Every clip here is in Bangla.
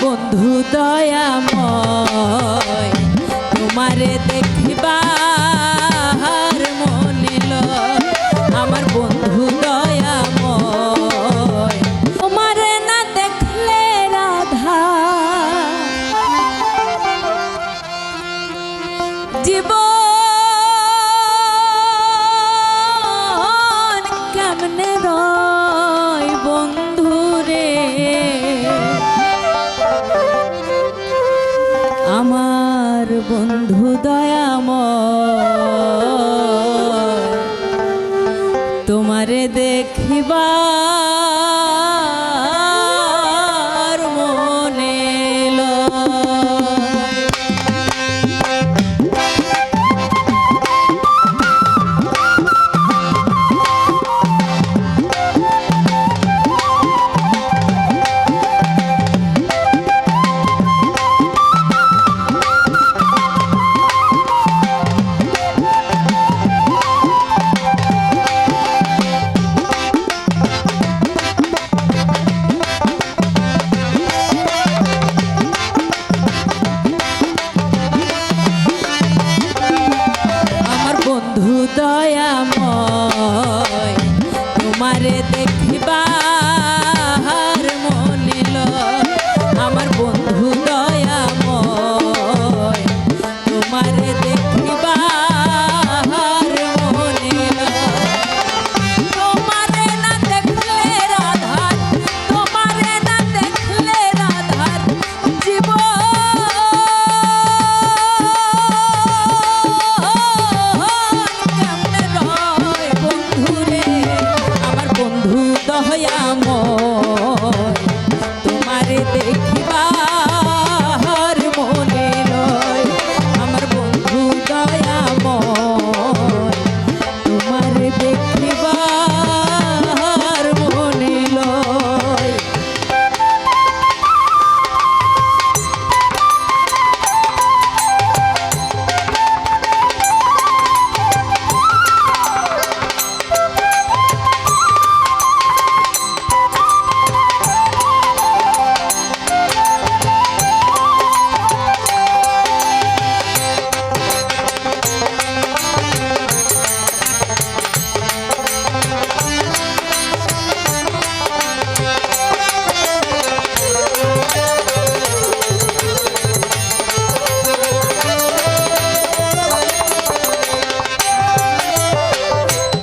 বন্ধু দয়াময় তোমারে দেখিবা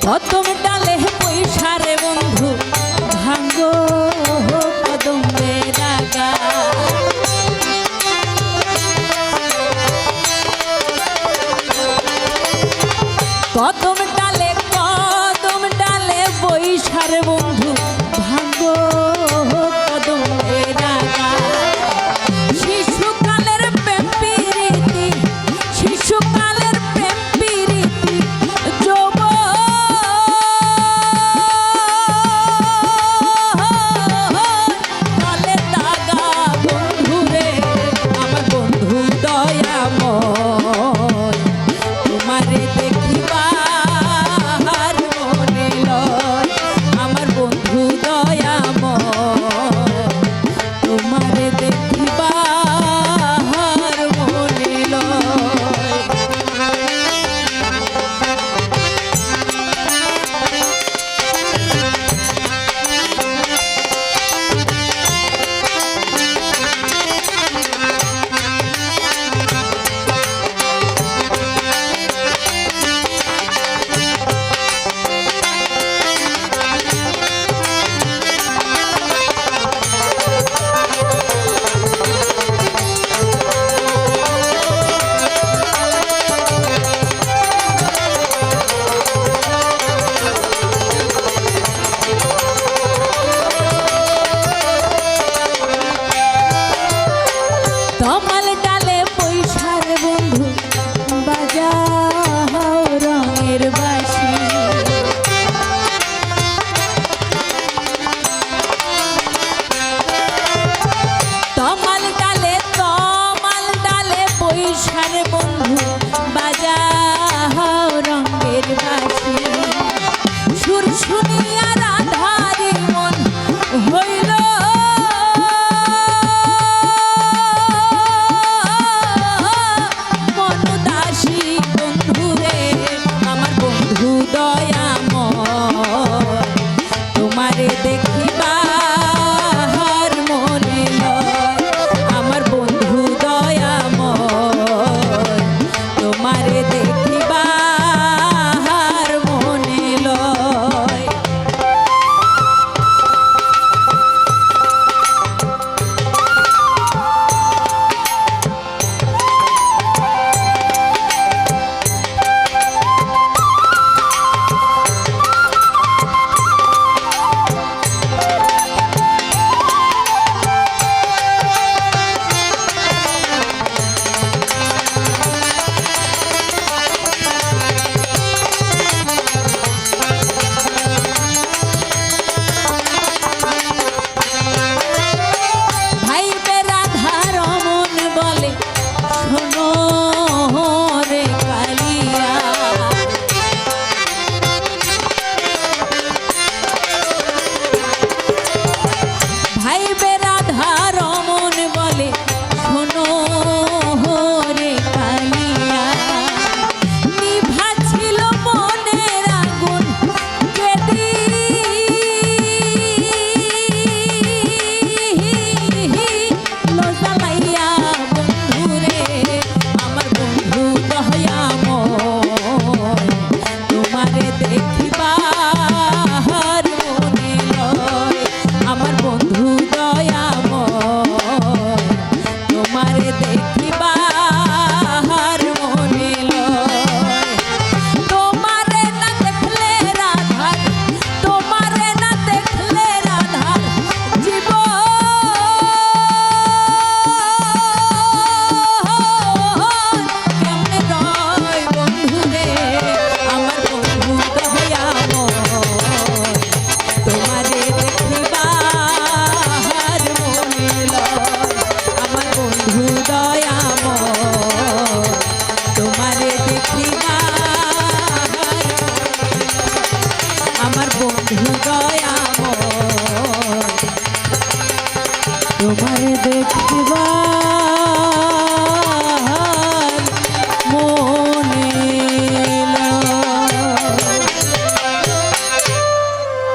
কদম ডালে পয়সা রে বন্ধু ভাঙ্গ কদম বেড়াগা বন্ধু বাজা রঙের সুর শুনে